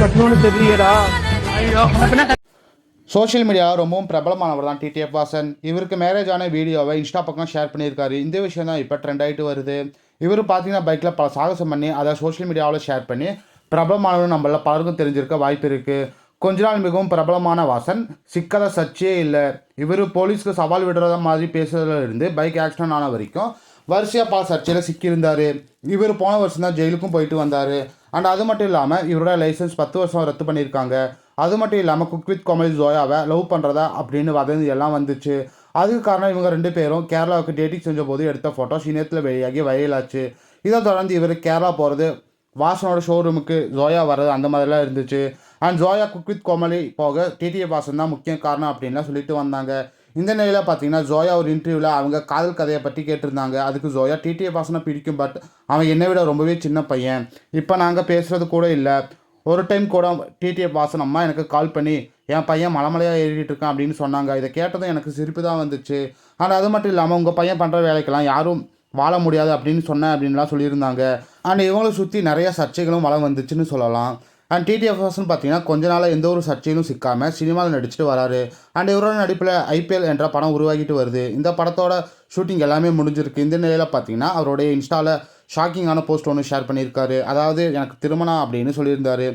கட்டணும்னு தெரியலடா ஐயோ சோஷியல் மீடியாவில் ரொம்பவும் பிரபலமானவர் தான் டிடிஎஃப் வாசன். இவருக்கு மேரேஜ் ஆன வீடியோவை இன்ஸ்டா பக்கம் ஷேர் பண்ணியிருக்காரு. இந்த விஷயம் தான் இப்போ ட்ரெண்ட் ஆகிட்டு வருது. இவர் பார்த்தீங்கன்னா பைக்கில் பல சாகசம் பண்ணி அதை சோஷியல் மீடியாவில் ஷேர் பண்ணி பிரபலமானவர் நம்மள பலருக்கும் தெரிஞ்சிருக்க வாய்ப்பு இருக்குது கொஞ்ச நாள் மிகவும் பிரபலமான வாசன். சிக்காத சர்ச்சையே இல்லை. இவர் போலீஸ்க்கு சவால் விடுறத மாதிரி பேசுறதுல இருந்து பைக் ஆக்சிடென்ட் ஆன வரைக்கும் வரிசையாக பல சர்ச்சையில் சிக்கியிருந்தார். இவர் போன வருஷம் தான் ஜெயிலுக்கும் போயிட்டு வந்தார். அண்ட் அது மட்டும் இல்லாமல் இவரோட லைசன்ஸ் பத்து வருஷம் ரத்து பண்ணியிருக்காங்க. அது மட்டும் இல்லாமல் குக் வித் கோமல் ஜோயாவை லவ் பண்ணுறதா அப்படின்னு வதந்தி எல்லாம் வந்துச்சு. அதுக்கு காரணம் இவங்க ரெண்டு பேரும் கேரளாவுக்கு டேட்டிங் செஞ்ச போது எடுத்த ஃபோட்டோஸ் இணையத்தில் வெளியாகி வைரலாச்சு இதை தொடர்ந்து இவர் கேரளா போகிறது வாசனோட ஷோரூமுக்கு ஜோயா வர்றது அந்த மாதிரிலாம் இருந்துச்சு. And Zoya cook with Comali போக டிடிஏ வாசன் தான் முக்கிய காரணம் அப்படின்லாம் சொல்லிட்டு வந்தாங்க. இந்த நிலையில் பார்த்தீங்கன்னா ஜோயா ஒரு இன்டர்வியூவில் அவங்க காதல் கதையை பற்றி கேட்டிருந்தாங்க. அதுக்கு ஜோயா டிடிஏ பாசனை பிடிக்கும் பட் அவன் என்னை விட ரொம்பவே சின்ன பையன். இப்போ நாங்கள் பேசுகிறது கூட இல்லை. ஒரு டைம் கூட டிடிஏ பாசனம்மா அம்மா எனக்கு கால் பண்ணி என் பையன் மலைமலையாக ஏறிட்டு இருக்கான் அப்படின்னு சொன்னாங்க. இதை கேட்டதும் எனக்கு சிரிப்பு தான் வந்துச்சு. ஆனால் அது மட்டும் இல்லாமல் உங்கள் பையன் பண்ணுற வேலைக்கெல்லாம் யாரும் வாழ முடியாது அப்படின்னு சொன்னேன் அப்படின்லாம் சொல்லியிருந்தாங்க. அண்ட் இவங்களை சுற்றி நிறைய சர்ச்சைகளும் வளம் வந்துச்சுன்னு சொல்லலாம். அண்ட் டிடிஎஃப் பார்த்தீங்கன்னா கொஞ்ச நாளாக எந்த ஒரு சர்ச்சையிலும் சிக்காமல் சினிமாவில் நடிச்சுட்டு வராரு. அண்ட் இவரோட நடிப்பில் ஐபிஎல் என்ற படம் உருவாகிட்டு வருது. இந்த படத்தோட ஷூட்டிங் எல்லாமே முடிஞ்சிருக்கு. இந்த நிலையில் பார்த்தீங்கன்னா அவருடைய இன்ஸ்டாவில் ஷாக்கிங்கான போஸ்ட் ஒன்று ஷேர் பண்ணியிருக்காரு. அதாவது எனக்கு திருமணம் அப்படின்னு சொல்லியிருந்தார்.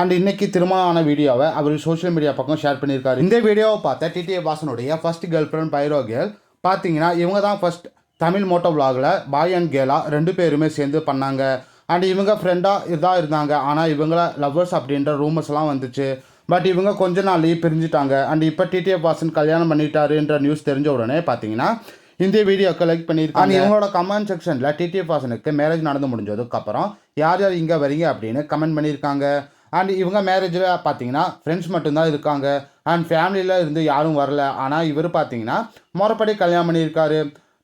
அண்ட் இன்னைக்கு திருமணம் ஆன வீடியோவை அவர் சோஷியல் மீடியா பக்கம் ஷேர் பண்ணியிருக்காரு. இந்த வீடியோவை பார்த்த டிடிஏ வாசனுடைய ஃபர்ஸ்ட் கேர்ள் ஃப்ரெண்ட் பைரோ கேர்ள் பார்த்தீங்கன்னா இவங்க தான் ஃபர்ஸ்ட் தமிழ் மோட்டோ vlogல பாய் அண்ட் கேலா ரெண்டு பேருமே சேர்ந்து பண்ணாங்க. அண்ட் இவங்க ஃப்ரெண்டாக இதாக இருந்தாங்க. ஆனால் இவங்கள லவ்வர்ஸ் அப்படின்ற ரூமர்ஸ் எல்லாம் வந்துச்சு. பட் இவங்க கொஞ்ச நாள்லயே பிரிஞ்சுட்டாங்க. அண்ட் இப்போ டிடிஎஃப் வாசன் கல்யாணம் பண்ணிட்டாருன்ற நியூஸ் தெரிஞ்ச உடனே பார்த்தீங்கன்னா இந்த வீடியோக்கு லைக் பண்ணியிருக்காங்க. இவங்களோட கமெண்ட் செக்ஷனில் டிடிஎஃப் வாசனுக்கு மேரேஜ் நடந்து முடிஞ்சதுக்கு அப்புறம் யார் யார் இங்கே வரீங்க அப்படின்னு கமெண்ட் பண்ணியிருக்காங்க. அண்ட் இவங்க மேரேஜில் பார்த்தீங்கன்னா ஃப்ரெண்ட்ஸ் மட்டும்தான் இருக்காங்க. அண்ட் ஃபேமிலியில் இருந்து யாரும் வரல. ஆனால் இவர் பார்த்தீங்கன்னா முறைப்படி கல்யாணம் பண்ணியிருக்காரு.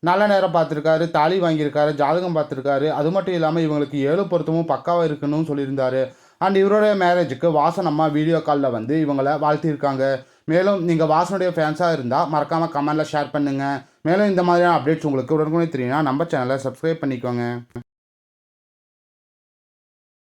நல்ல நேரம் பார்த்துருக்காரு தாலி வாங்கியிருக்காரு ஜாதகம் பார்த்துருக்காரு. அது மட்டும் இல்லாமல் இவங்களுக்கு ஏழு பொருத்தமும் பக்காவாக இருக்கணும்னு சொல்லியிருந்தாரு. அண்ட் இவருடைய மேரேஜுக்கு வாசன் அம்மா வீடியோ காலில் வந்து இவங்கள வாழ்த்தியிருக்காங்க. மேலும் நீங்கள் வாசனுடைய ஃபேன்ஸாக இருந்தால் மறக்காமல் கமெண்டில் ஷேர் பண்ணுங்கள் மேலும் இந்த மாதிரியான அப்டேட்ஸ் உங்களுக்கு உடனுக்குடனே தெரியும்னா நம்ம சேனலை சப்ஸ்கிரைப் பண்ணிக்கோங்க.